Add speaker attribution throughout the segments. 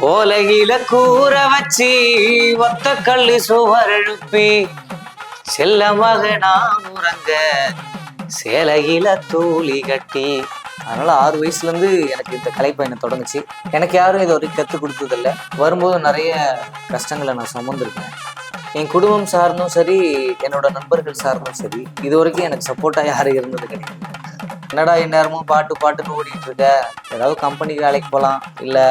Speaker 1: ஓலகில கூற வச்சு ஒத்த கல்லு சுவர் எழுப்பி செல்ல நான் உறங்க சேலகில தூளி கட்டி. அதனால ஆறு வயசுல இருந்து எனக்கு இந்த கலைப்பயணம் தொடங்குச்சு. எனக்கு யாரும் இது வரைக்கும் கற்றுக் கொடுத்ததில்ல. வரும்போது நிறைய கஷ்டங்களை நான் சுமந்துருக்கேன். என் குடும்பம் சார்ந்தும் சரி என்னோட நண்பர்கள் சார்ந்தும் சரி இது வரைக்கும் எனக்கு சப்போர்ட்டாக யாரும் இருந்தது கிடையாது. என்னடா எந்நேரமும் பாட்டு பாட்டுன்னு ஓடிட்டு இருக்க? ஏதாவது கம்பெனிக்கு வேலைக்கு போகலாம் இல்லை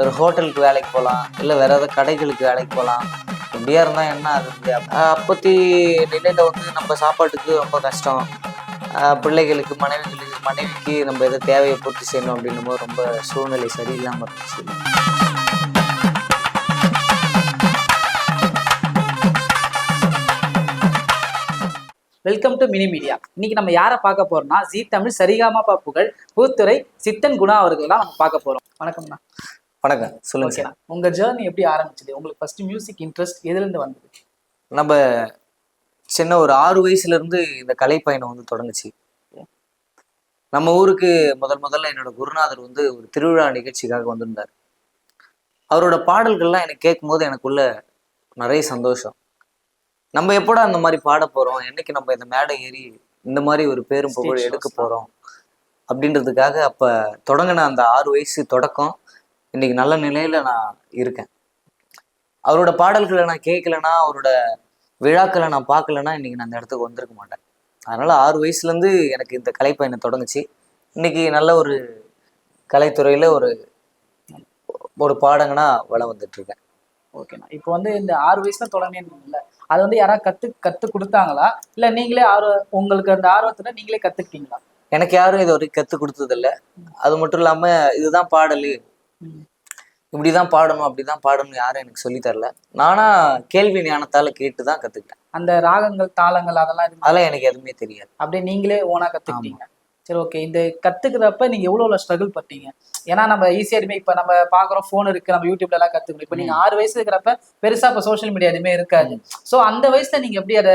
Speaker 1: ஒரு ஹோட்டலுக்கு வேலைக்கு போகலாம் இல்லை வேற ஏதாவது கடைகளுக்கு வேலைக்கு போகலாம் இப்படியா இருந்தால் என்ன அது அப்பத்தி நிலையில் வந்து நம்ம சாப்பாட்டுக்கு ரொம்ப கஷ்டம். பிள்ளைகளுக்கு மனைவிகளுக்கு மனைவிக்கு நம்ம எதை தேவையை பூர்த்தி செய்யணும் அப்படின்னும் போது ரொம்ப சூழ்நிலை சரியில்லாமல் இருந்துச்சு.
Speaker 2: வெல்கம் டு மினி மீடியா இன்னைக்கு நம்ம யாரை பார்க்க போறோம்னா ஜி தமிழ் சரிகாமா புகழ் பூத்துறை சித்தன் குணா அவர்கள் தான் நம்ம பார்க்க போறோம். வணக்கம்ண்ணா.
Speaker 1: வணக்கம். சொல்லுங்க
Speaker 2: உங்க ஜேர்னி எப்படி ஆரம்பிச்சது? உங்களுக்கு ஃபர்ஸ்ட் மியூசிக் இன்ட்ரெஸ்ட் எதுல இருந்து வந்தது?
Speaker 1: நம்ம சின்ன ஒரு ஆறு வயசுல இருந்து இந்த கலை பயணம் வந்து தொடங்குச்சு. நம்ம ஊருக்கு முதல் முதல்ல என்னோட குருநாதர் வந்து ஒரு திருவிழா நிகழ்ச்சிக்காக வந்திருந்தார். அவரோட பாடல்கள்லாம் எனக்கு கேட்கும்போது எனக்குள்ள நிறைய சந்தோஷம். நம்ம எப்படா அந்த மாதிரி பாட போறோம்? என்னைக்கு நம்ம இந்த மேடை ஏறி இந்த மாதிரி ஒரு பேரும் புகழ் எடுக்க போறோம்? அப்படின்றதுக்காக அப்ப தொடங்கின அந்த ஆறு வயசு தொடக்கம். இன்னைக்கு நல்ல நிலையில நான் இருக்கேன். அவரோட பாடல்களை நான் கேட்கலன்னா அவரோட விழாக்களை நான் பார்க்கலன்னா இன்னைக்கு நான் அந்த இடத்துக்கு வந்திருக்க மாட்டேன். அதனால ஆறு வயசுல இருந்து எனக்கு இந்த கலைப்பயணம் தொடங்குச்சு. இன்னைக்கு நல்ல ஒரு கலைத்துறையில ஒரு ஒரு பாடங்கனா வளம் வந்துட்டு இருக்கேன்.
Speaker 2: ஓகேண்ணா இப்போ வந்து இந்த ஆறு வயசுல தொடங்கினீங்கல்ல அது வந்து யாராவது கத்து கத்து கொடுத்தாங்களா? இல்ல நீங்களே ஆர்வ உங்களுக்கு அந்த ஆர்வத்துல நீங்களே கத்துக்கிட்டீங்களா?
Speaker 1: எனக்கு யாரும் இது வரைக்கும் கற்றுக் கொடுத்ததில்ல. அது மட்டும் இல்லாம இதுதான் பாடல். இப்படிதான் பாடணும் அப்படிதான் பாடணும் யாரும் எனக்கு சொல்லி தரல. நானா கேள்வி ஞானத்தால கேட்டு தான் கத்துக்கிட்டேன்.
Speaker 2: அந்த ராகங்கள் தாளங்கள் அதெல்லாம்
Speaker 1: அதெல்லாம் எனக்கு எதுவுமே தெரியாது.
Speaker 2: அப்படியே நீங்களே ஓனா கத்துக்கிட்டீங்க. சரி ஓகே இந்த கத்துக்கிறப்ப நீங்க எவ்வளவு ஸ்ட்ரகிள் பட்டீங்க? ஏன்னா நம்ம ஈஸியா எதுவுமே இப்ப நம்ம பாக்குறோம் போன் இருக்கு. நம்ம யூடியூப்ல எல்லாம் கத்துக்கணும். இப்ப நீங்க ஆறு வயசு இருக்கிறப்ப பெருசா இப்ப சோஷியல் மீடியா எதுவுமே இருக்காது. சோ அந்த வயசுல நீங்க எப்படி அதை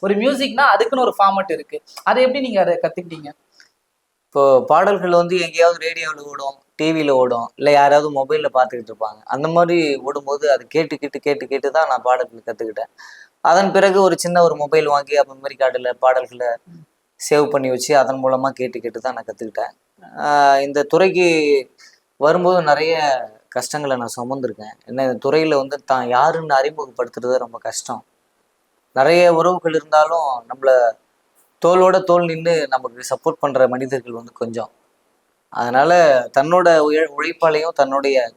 Speaker 2: ஒரு மியூசிக்னா அதுக்குன்னு ஒரு ஃபார்மட் இருக்கு. அதை எப்படி நீங்க அதை கத்துக்கிட்டீங்க?
Speaker 1: இப்போ பாடல்கள் வந்து எங்கேயாவது ரேடியோவில் ஓடும் டிவியில் ஓடும் இல்லை யாராவது மொபைலில் பார்த்துக்கிட்டு இருப்பாங்க. அந்த மாதிரி ஓடும்போது அது கேட்டு கேட்டு கேட்டு கேட்டு தான் நான் பாடல்கள் கற்றுக்கிட்டேன் அதன் பிறகு ஒரு சின்ன ஒரு மொபைல் வாங்கி மெமரி கார்டில் பாடல்களை சேவ் பண்ணி வச்சு அதன் மூலமாக கேட்டு கேட்டு தான் நான் கற்றுக்கிட்டேன் இந்த துறைக்கு வரும்போது நிறைய கஷ்டங்களை நான் சுமந்திருக்கேன். என்ன இந்த துறையில் வந்து தான் யாருன்னு அறிமுகப்படுத்துறது ரொம்ப கஷ்டம். நிறைய உறவுகள் இருந்தாலும் நம்மள தோளோட தோல் நின்று நமக்கு சப்போர்ட் பண்ற மனிதர்கள் வந்து கொஞ்சம். அதனால தன்னோட உழ- உழைப்பாலையும் தன்னுடைய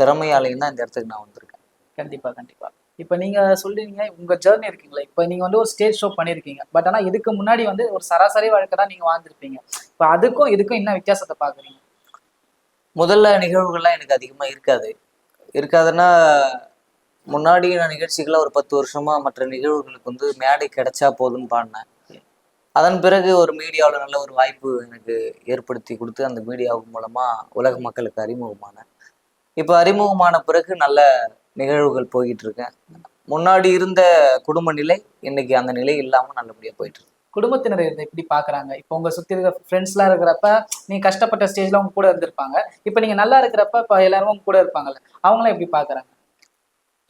Speaker 1: திறமையாலையும் தான் இந்த இடத்துக்கு நான் வந்திருக்கேன்.
Speaker 2: கண்டிப்பா கண்டிப்பா. இப்ப நீங்க சொல்றீங்க உங்க ஜேர்னி இருக்கீங்களா? இப்ப நீங்க வந்து ஒரு ஸ்டேஜ் ஷோ பண்ணிருக்கீங்க. பட் ஆனா இதுக்கு முன்னாடி வந்து ஒரு சராசரி வாழ்க்கை தான் நீங்க வாழ்ந்திருப்பீங்க. இப்ப அதுக்கும் இதுக்கும் என்ன வித்தியாசத்தை பாக்குறீங்க
Speaker 1: முதல்ல நிகழ்வுகள்லாம் எனக்கு அதிகமா இருக்காது. இருக்காதுன்னா முன்னாடி நான் நிகழ்ச்சிகளை ஒரு பத்து வருஷமா மற்ற நிகழ்வுகளுக்கு வந்து மேடை கிடைச்சா போதும்னு பாடினேன். அதன் பிறகு ஒரு மீடியாவில் நல்ல ஒரு வாய்ப்பு எனக்கு ஏற்படுத்தி கொடுத்து அந்த மீடியா மூலமா உலக மக்களுக்கு அறிமுகமானேன் இப்போ அறிமுகமான பிறகு நல்ல நிகழ்வுகள் போய்கிட்டு இருக்கேன் முன்னாடி இருந்த குடும்ப நிலை இன்னைக்கு அந்த நிலை இல்லாம நல்லபடியா போயிட்டு இருக்கு
Speaker 2: குடும்பத்தினர் இதை எப்படி பாக்குறாங்க? இப்போ உங்க சுத்தி இருக்க ஃப்ரெண்ட்ஸ் எல்லாம் இருக்கிறப்ப நீங்க கஷ்டப்பட்ட ஸ்டேஜ்ல உங்க கூட இருந்திருப்பாங்க. இப்ப நீங்க நல்லா இருக்கிறப்ப இப்ப எல்லாரும் உங்க கூட இருப்பாங்கல்ல அவங்களாம் எப்படி பாக்குறாங்க?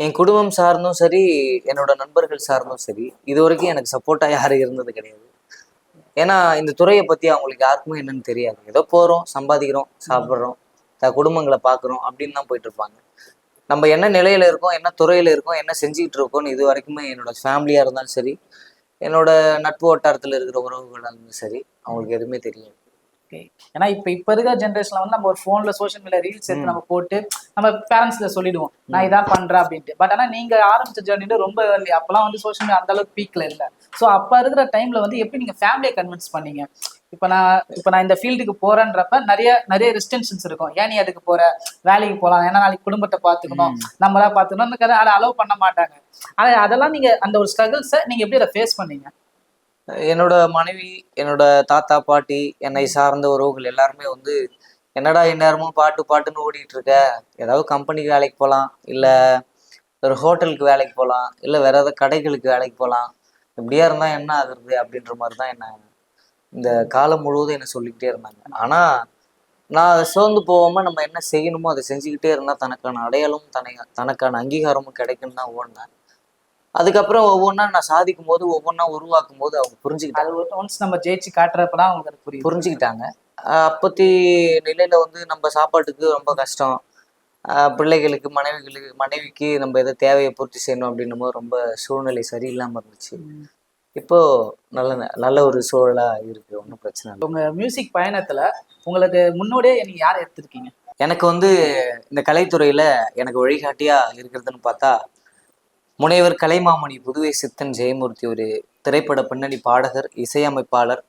Speaker 1: என் குடும்பம் சார்ந்தும் சரி என்னோட நண்பர்கள் சார்ந்தும் சரி இது வரைக்கும் எனக்கு சப்போர்ட்டா யாரும் இருந்தது கிடையாது. ஏன்னா இந்த துறையை பத்தி அவங்களுக்கு யாருக்குமே என்னன்னு தெரியாது. ஏதோ போறோம் சம்பாதிக்கிறோம் சாப்பிட்றோம் த- குடும்பங்களை பார்க்குறோம் அப்படின்னு தான் போயிட்டு இருப்பாங்க. நம்ம என்ன நிலையில இருக்கோம் என்ன துறையில இருக்கோம் என்ன செஞ்சுக்கிட்டு இருக்கோம்னு இது வரைக்குமே என்னோட ஃபேமிலியா இருந்தாலும் சரி என்னோட நட்பு வட்டாரத்துல இருக்கிற உறவுகளாக இருந்தாலும் சரி அவங்களுக்கு எதுவுமே தெரியாது.
Speaker 2: ஏன்னா இப்ப இப்ப இருக்கிற ஜென்ரேஷன்ல வந்து நம்ம ஒரு போன்ல சோஷியல் மீடியா ரீல்ஸ் எடுத்து. நம்ம போட்டு நம்ம பேரண்ட்ஸ்ல சொல்லிடுவோம். நான் இதான் பண்றேன் அப்படின்ட்டு. பட் ஆனா நீங்க ஆரம்பிச்ச ஜேர்னி ரொம்ப early. அப்பெல்லாம் வந்து சோஷியல் மீடியா அந்த அளவுக்கு பீக்ல இல்ல. சோ அப்ப இருக்கிற டைம்ல வந்து எப்படி நீங்க ஃபேமிலியை கன்வின்ஸ் பண்ணீங்க? இப்ப நான் இப்ப நான் இந்த ஃபீல்டுக்கு போறேன்றப்ப நிறைய நிறைய ரெஸ்ட்ரிக்ஷன்ஸ் இருக்கும். ஏன் நீ அதுக்கு போற? வேலைக்கு போலாம். ஏன்னா நாளைக்கு குடும்பத்தை பாத்துக்கணும் நம்மளா பாத்துக்கணும் அதை அலோவ் பண்ண மாட்டாங்க. ஆனா அதெல்லாம் நீங்க அந்த ஒரு ஸ்ட்ரகிள்ஸை நீங்க எப்படி அதை ஃபேஸ் பண்ணீங்க?
Speaker 1: என்னோட மனைவி என்னோட தாத்தா பாட்டி என்னை சார்ந்த உறவுகள் எல்லாருமே வந்து என்னடா எந்நேரமும் பாட்டு பாட்டுன்னு ஓடிட்டு இருக்க? ஏதாவது கம்பெனிக்கு வேலைக்கு போகலாம் இல்லை ஒரு ஹோட்டலுக்கு வேலைக்கு போகலாம் இல்லை வேற ஏதாவது கடைகளுக்கு வேலைக்கு போகலாம் இப்படியா இருந்தா என்ன ஆகுறது? அப்படின்ற மாதிரி தான் என்ன இந்த காலம் முழுவதும் என்ன சொல்லிக்கிட்டே இருந்தாங்க. ஆனா நான் அதை சோர்ந்து போகாம நம்ம என்ன செய்யணுமோ அதை செஞ்சுக்கிட்டே இருந்தா தனக்கான அடையாளமும் தன தனக்கான அங்கீகாரமும் கிடைக்கும்னு தான் ஓடினேன். அதுக்கப்புறம் ஒவ்வொன்றா நான் சாதிக்கும் போது ஒவ்வொன்றா உருவாக்கும் போது அவங்க புரிஞ்சுக்கிட்டாங்க.
Speaker 2: அது ஒன்ஸ் நம்ம ஜெயிச்சு காட்டுறப்பதான் அவங்களுக்கு அது புரியும்
Speaker 1: புரிஞ்சுக்கிட்டாங்க. அப்பத்தி நிலையில வந்து நம்ம சாப்பாட்டுக்கு ரொம்ப கஷ்டம். பிள்ளைகளுக்கு மனைவிகளுக்கு மனைவிக்கு நம்ம எதை தேவையை பூர்த்தி செய்யணும் அப்படின்னும் போது ரொம்ப சூழ்நிலை சரியில்லாம இருந்துச்சு. இப்போ நல்ல நல்ல ஒரு சூழலா இருக்கு. ஒன்றும் பிரச்சனை இல்லை.
Speaker 2: உங்க மியூசிக் பயணத்துல உங்களுக்கு முன்னோடியே நீங்க யாரை எடுத்திருக்கீங்க?
Speaker 1: எனக்கு வந்து இந்த கலைத்துறையில எனக்கு வழிகாட்டியா இருக்கிறதுன்னு பார்த்தா முனைவர் கலைமாமணி புதுவை சித்தன் ஜெயமூர்த்தி ஒரு திரைப்பட பின்னணி பாடகர் இசையமைப்பாளர்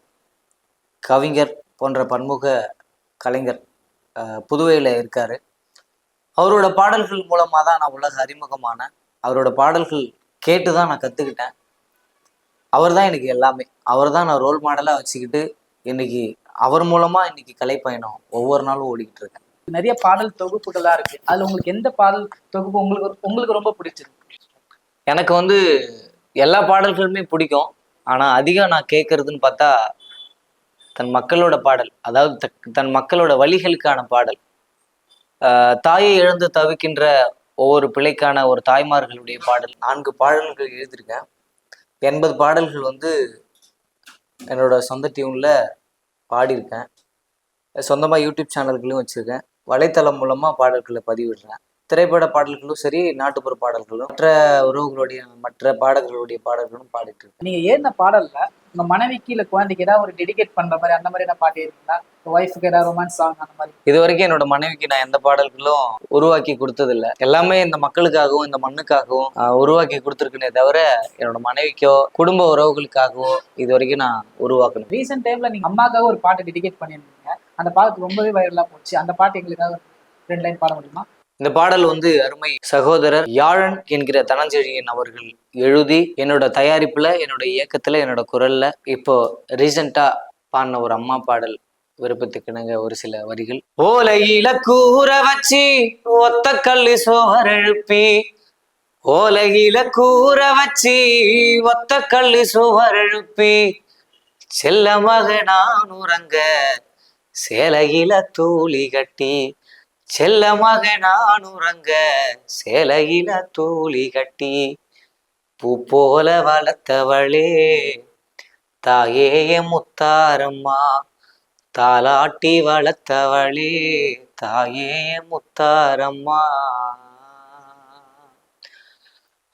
Speaker 1: கவிஞர் போன்ற பன்முக கலைஞர் புதுவையில் இருக்காரு. அவரோட பாடல்கள் மூலமா தான் நான் உலக அறிமுகமானேன். அவரோட பாடல்கள் கேட்டு தான் நான் கத்துக்கிட்டேன். அவர் தான் எனக்கு எல்லாமே. அவர் தான் நான் ரோல் மாடலா வச்சுக்கிட்டு இன்னைக்கு அவர் மூலமா இன்னைக்கு கலைப்பயணம் ஒவ்வொரு நாளும் ஓடிக்கிட்டு இருக்கேன்.
Speaker 2: நிறைய பாடல் தொகுப்புகளா இருக்கு. அதுல உங்களுக்கு எந்த பாடல் தொகுப்பு உங்களுக்கு உங்களுக்கு ரொம்ப பிடிச்சிருக்கு?
Speaker 1: எனக்கு வந்து எல்லா பாடல்களுமே பிடிக்கும். ஆனால் அதிகம் நான் கேட்கறதுன்னு பார்த்தா தன் மக்களோட பாடல் அதாவது தக்- தன் மக்களோட வழிகளுக்கான பாடல். தாயை இழந்து தவிக்கின்ற ஒவ்வொரு பிள்ளைக்கான ஒரு தாய்மார்களுடைய பாடல் நான்கு பாடல்கள் எழுதியிருக்கேன். எண்பது பாடல்கள் வந்து என்னோட சொந்த டியூனில் பாடியிருக்கேன். சொந்தமாக யூடியூப் சேனல்களையும் வச்சுருக்கேன். வலைத்தளம் மூலமாக பாடல்களை பதிவிடுறேன். திரைப்பட பாடல்களும் சரி நாட்டுப்புற பாடல்களும் மற்ற உறவுகளுடைய மற்ற பாடல்களுடைய பாடல்களும் பாடிட்டு இருக்கேன்.
Speaker 2: நீங்க ஏறின பாடல்ல உங்க மனைவிக்கு இல்ல குழந்தைக்கு ஏதாவது ஒரு டெடிகேட் பண்ற மாதிரி அந்த மாதிரி என்ன பாட்டு இருக்கீங்களா ஒய்ஃபுக்கு ஏதாவது ரொமான்ஸ் சாங் அந்த மாதிரி?
Speaker 1: இது வரைக்கும் என்னோட மனைவிக்கு நான் எந்த பாடல்களும் உருவாக்கி கொடுத்ததில்ல. எல்லாமே இந்த மக்களுக்காகவும் இந்த மண்ணுக்காகவும் உருவாக்கி கொடுத்துருக்கனே தவிர என்னோட மனைவிக்கோ குடும்ப உறவுகளுக்காகவோ இது வரைக்கும் நான் உருவாக்கணும்
Speaker 2: ரீசெண்ட் டைம்ல நீங்க அம்மாக்காக ஒரு பாட்டு டெடிகேட் பண்ணியிருந்தீங்க. அந்த பாட்டு ரொம்பவே வைரலா போச்சு. அந்த பாட்டு எங்களுக்காக ரெண்டு லைன் பாட முடியுமா?
Speaker 1: இந்த பாடல் வந்து அருமை சகோதரர் யாழன் என்கிற தனஞ்செழியன் அவர்கள் எழுதி என்னோட தயாரிப்புல என்னோட இயக்கத்துல என்னோட குரல்ல இப்போ ரீசெண்டா பாடின ஒரு அம்மா பாடல் விருப்பத்துக்கிணங்க ஒரு சில வரிகள். ஓலையில கூற வச்சு ஒத்த கல்லு சோர் எழுப்பி ஓலையில கூற வச்சு ஒத்த கல்லு சோகர் எழுப்பி செல்ல மகனான் உறங்க சேலையில தூளி கட்டி செல்ல மகனான் உறங்க சேலையில தூளி கட்டி பூ போல வளர்த்தவளே. தாயே முத்தாரம்மா தாலாட்டி வளர்த்தவளே. தாயே முத்தாரம்மா. முத்தாரம்மா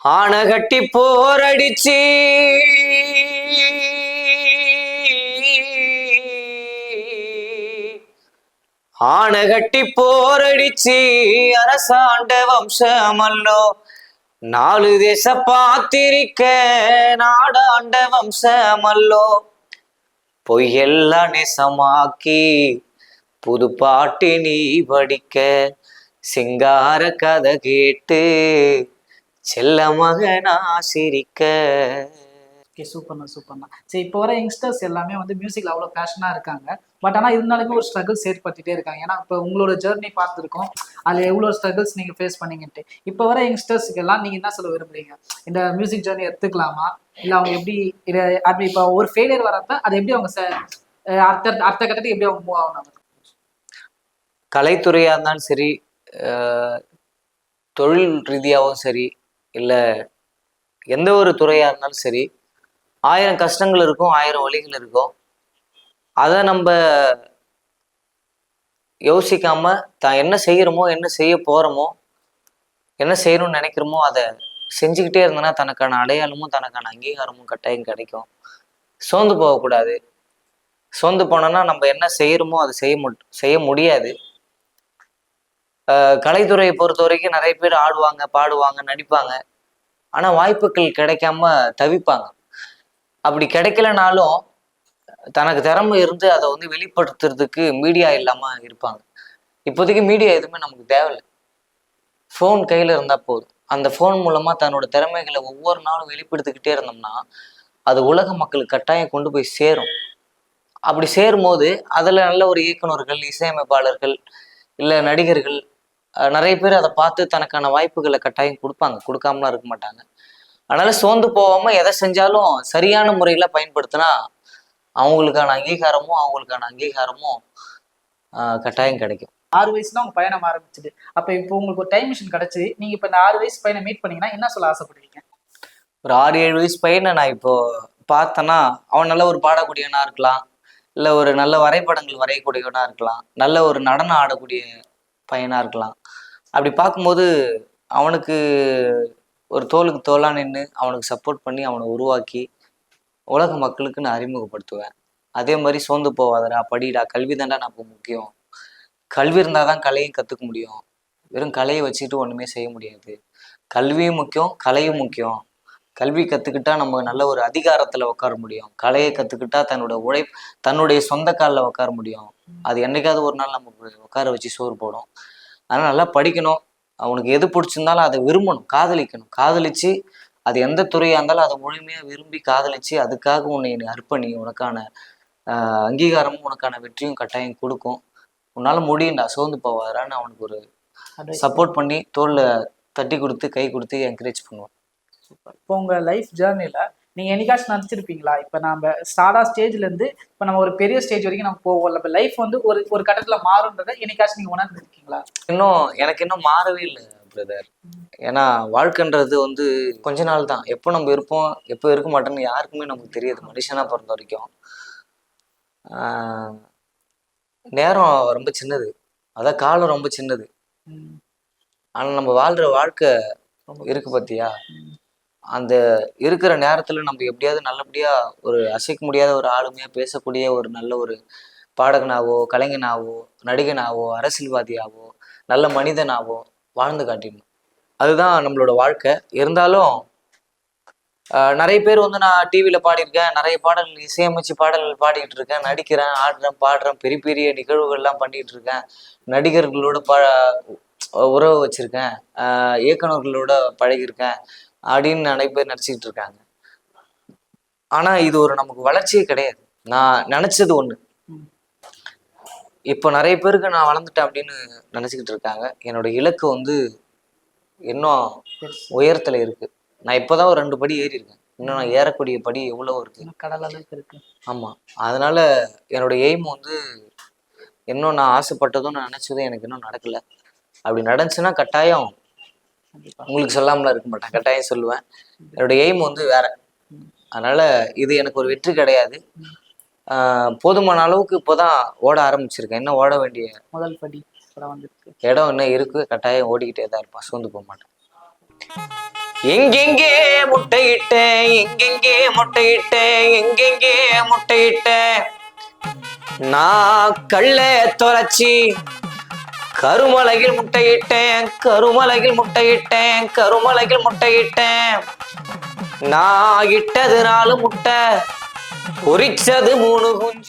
Speaker 1: ஆனகட்டி போரடிச்சு. ஆனகட்டி போரடிச்சு அரசாண்ட வம்சமல்லோ. நாலு தேச பாத்திரிக்க நாடாண்ட வம்சமல்லோ. பொய்யெல்லாம் நெசமாக்கி புது பாட்டு நீ படிக்க சிங்கார கதை கேட்டு செல்ல மகனா சிரிக்க
Speaker 2: ஓகே சூப்பர்ண்ணா சூப்பர்ண்ணா சரி இப்போ வர யங்ஸ்டர்ஸ் எல்லாமே வந்து மியூசிக்கில் அவ்வளோ பேஷனாக இருக்காங்க. பட் ஆனால் இருந்தாலுமே ஒரு ஸ்ட்ரகிள்ஸ் ஏற்பட்டுட்டே இருக்காங்க. ஏன்னா இப்போ உங்களோட ஜேர்னி பார்த்துருக்கோம். அதில் எவ்வளோ ஸ்ட்ரகிள்ஸ் நீங்கள் ஃபேஸ் பண்ணீங்கன்ட்டு. இப்போ வர யங்ஸ்டர்ஸ்க்கு எல்லாம் நீங்கள் என்ன சொல்ல விரும்புறீங்க? இந்த மியூசிக் ஜேர்னி எடுத்துக்கலாமா? இல்லை அவங்க எப்படி இதை அப்படி இப்போ ஒரு ஃபெயிலியர் வரப்ப அதை எப்படி அவங்க அர்த்த அர்த்த அடுத்த அடுத்த கட்டத்துக்கு எப்படி அவங்க மூவ் ஆகணும்?
Speaker 1: கலைத்துறையாக இருந்தாலும் சரி தொழில் ரீதியாகவும் சரி இல்லை எந்த ஒரு துறையாக இருந்தாலும் சரி ஆயிரம் கஷ்டங்கள் இருக்கும் ஆயிரம் வழிகள் இருக்கும். அதை நம்ம யோசிக்காம தான் என்ன செய்யறோமோ என்ன செய்ய போறோமோ என்ன செய்யணும்னு நினைக்கிறோமோ அதை செஞ்சுக்கிட்டே இருந்தோன்னா தனக்கான அடையாளமும் தனக்கான அங்கீகாரமும் கட்டாயம் கிடைக்கும். சோர்ந்து போகக்கூடாது. சோர்ந்து போனோம்னா நம்ம என்ன செய்யறோமோ அதை செய்ய மு செய்ய முடியாது. ஆஹ் கலைத்துறையை பொறுத்த வரைக்கும் நிறைய பேர் ஆடுவாங்க பாடுவாங்க நடிப்பாங்க. ஆனா வாய்ப்புகள் கிடைக்காம தவிப்பாங்க. அப்படி கிடைக்கலனாலும் தனக்கு திறமை இருந்து அதை வந்து வெளிப்படுத்துறதுக்கு மீடியா இல்லாம இருப்பாங்க. இப்போதைக்கு மீடியா எதுவுமே நமக்கு தேவையில்லை. ஃபோன் கையில இருந்தா போதும். அந்த ஃபோன் மூலமா தன்னோட திறமைகளை ஒவ்வொரு நாளும் வெளிப்படுத்திக்கிட்டே இருந்தோம்னா அது உலக மக்களுக்கு கட்டாயம் கொண்டு போய் சேரும். அப்படி சேரும்போது அதில் நல்ல ஒரு இயக்குனர்கள் இசையமைப்பாளர்கள் இல்லை நடிகர்கள் நிறைய பேர் அதை பார்த்து தனக்கான வாய்ப்புகளை கட்டாயம் கொடுப்பாங்க. கொடுக்காமலாம் இருக்க மாட்டாங்க. அதனால சோர்ந்து போகாம எதை செஞ்சாலும் சரியான முறையில பயன்படுத்தினா அவங்களுக்கான அங்கீகாரமும் அவங்களுக்கான அங்கீகாரமும் கட்டாயம் கிடைக்கும்.
Speaker 2: ஆறு வயசுல உங்க பயணம் ஆரம்பிச்சது. அப்ப இப்போ உங்களுக்கு ஒரு டைம் மிஷின் கிடைச்சு நீங்க இப்ப இந்த ஆறு வயசு பையனை மீட் பண்ணீங்கன்னா என்ன சொல்ல ஆசைப்படுவீங்க?
Speaker 1: ஒரு ஆறு ஏழு வயசு பையனை நான் இப்போ பார்த்தேன்னா அவன் நல்ல ஒரு பாடக்கூடியவனா இருக்கலாம். இல்லை ஒரு நல்ல வரைபடங்கள் வரையக்கூடியவனா இருக்கலாம். நல்ல ஒரு நடனம் ஆடக்கூடிய பையனா இருக்கலாம். அப்படி பார்க்கும்போது அவனுக்கு ஒரு தோலுக்கு தோலாக நின்று அவனுக்கு சப்போர்ட் பண்ணி அவனை உருவாக்கி உலக மக்களுக்கு நான் அறிமுகப்படுத்துவேன். அதே மாதிரி சோர்ந்து போவாதடா படிடா கல்வி தாண்டா நமக்கு முக்கியம். கல்வி இருந்தால் தான் கலையும் கற்றுக்க முடியும். வெறும் கலையை வச்சுக்கிட்டு ஒன்றுமே செய்ய முடியாது. கல்வியும் முக்கியம் கலையும் முக்கியம். கல்வி கற்றுக்கிட்டா நம்ம நல்ல ஒரு அதிகாரத்தில் உட்கார முடியும். கலையை கற்றுக்கிட்டா தன்னோட உழை தன்னுடைய சொந்த காலில் உட்கார முடியும். அது என்னைக்காவது ஒரு நாள் நமக்கு உட்கார வச்சு சோறு போடும். அதனால் நல்லா படிக்கணும். அவனுக்கு எது பிடிச்சிருந்தாலும் அதை விரும்பணும் காதலிக்கணும். காதலிச்சு அது எந்த துறையாக இருந்தாலும் அதை முழுமையாக விரும்பி காதலிச்சு அதுக்காக உன்னை அர்ப்பணி உனக்கான அங்கீகாரமும் உனக்கான வெற்றியும் கட்டாயம் கொடுக்கும். உன்னால் முடியும்டா சோர்ந்து போவாரான்னு அவனுக்கு ஒரு சப்போர்ட் பண்ணி தோல்ல தட்டி கொடுத்து கை கொடுத்து என்கரேஜ் பண்ணுவான்.
Speaker 2: இப்போ உங்க லைஃப் ஜேர்னில நீங்க என்னைக்காச்சும் நினைச்சிருப்பீங்களா? இப்ப நம்ம ஸ்டார்டா ஸ்டேஜ்ல இருந்து இப்ப நம்ம ஒரு பெரிய ஸ்டேஜ் வரைக்கும் நம்ம போவோம் இப்ப லைஃப் வந்து ஒரு ஒரு கட்டத்துல மாறுன்றதை என்னைக்காச்சும் நீங்க உணர்ந்துருக்கீங்களா?
Speaker 1: இன்னும் எனக்கு இன்னும் மாறவே இல்லை பிரதர் ஏன்னா வாழ்க்கைன்றது வந்து கொஞ்ச நாள் தான். எப்போ நம்ம இருப்போம் எப்போ இருக்க மாட்டோம்னு யாருக்குமே நமக்கு தெரியாது. மனுஷனா பிறந்த வரைக்கும். ஆஹ் நேரம் ரொம்ப சின்னது. அதான் காலம் ரொம்ப சின்னது.
Speaker 2: ம்,
Speaker 1: ஆனால் நம்ம வாழ்ற வாழ்க்கை இருக்கு பார்த்தியா அந்த இருக்கிற நேரத்துல நம்ம எப்படியாவது நல்லபடியா ஒரு அசைக்க முடியாத ஒரு ஆளுமையா பேசக்கூடிய ஒரு நல்ல ஒரு பாடகனாவோ கலைஞனாவோ நடிகனாவோ அரசியல்வாதியாவோ நல்ல மனிதனாவோ வாழ்ந்து காட்டிடணும். அதுதான் நம்மளோட வாழ்க்கை. இருந்தாலும் ஆஹ், நிறைய பேர் வந்து நான் டிவியில் பாடியிருக்கேன். நிறைய பாடல்கள் இசையமைச்சு பாடல்கள் பாடிக்கிட்டு இருக்கேன். நடிக்கிறேன் ஆடுறேன் பாடுறேன் பெரிய பெரிய நிகழ்வுகள்லாம் பண்ணிட்டு இருக்கேன். நடிகர்களோட பா உறவு வச்சிருக்கேன். ஆஹ், இயக்குனர்களோட பழகியிருக்கேன். அப்படின்னு நிறைய பேர் நடிச்சுக்கிட்டு இருக்காங்க. ஆனா இது ஒரு நமக்கு வளர்ச்சியே கிடையாது. நான் நினைச்சது
Speaker 2: ம்.
Speaker 1: இப்போ நிறைய பேருக்கு நான் வளர்ந்துட்டேன் அப்படின்னு நினைச்சுக்கிட்டு இருக்காங்க. என்னோட இலக்கு வந்து இன்னும். உயரத்துல இருக்கு. நான் இப்போதான் ஒரு ரெண்டு படி ஏறி இருக்கேன். இன்னும் நான் ஏறக்கூடிய படி எவ்வளவு இருக்கு.
Speaker 2: கடல் அளவுக்கு இருக்கு.
Speaker 1: ஆமா. அதனால என்னோட எய்ம் வந்து இன்னும் நான் ஆசைப்பட்டதும் நான் நினைச்சதும் எனக்கு இன்னும் நடக்கல. அப்படி நடந்துச்சுன்னா கட்டாயம் உங்களுக்கு சொல்லாமலாம் இருக்க மாட்டேன். கட்டாயம் சொல்லுவேன். என்னோட எய்ம் வந்து வேற. அதனால இது எனக்கு ஒரு வெற்றி கிடையாது. போதுமான அளவுக்கு இப்போதான் ஓட ஆரம்பிச்சிருக்கேன். இன்னும் ஓட வேண்டிய
Speaker 2: முதல் படி
Speaker 1: இடம் இன்னும் இருக்கு. கட்டாயம் ஓடிக்கிட்டே தான் இருப்பேன். சோர்ந்து போக மாட்டேன். எங்கெங்கே முட்டையிட்டேன் எங்கெங்கே முட்டையிட்டேன் எங்கெங்கே முட்டையிட்டேன்? நான் கள்ள தொலைச்சி கருமலையில் முட்டையிட்டேன் கருமலையில் முட்டையிட்டேன் கருமலையில் முட்டையிட்டேன். நான் இட்டது நாலு முட்டை பொறிச்சது மூணு குஞ்சு.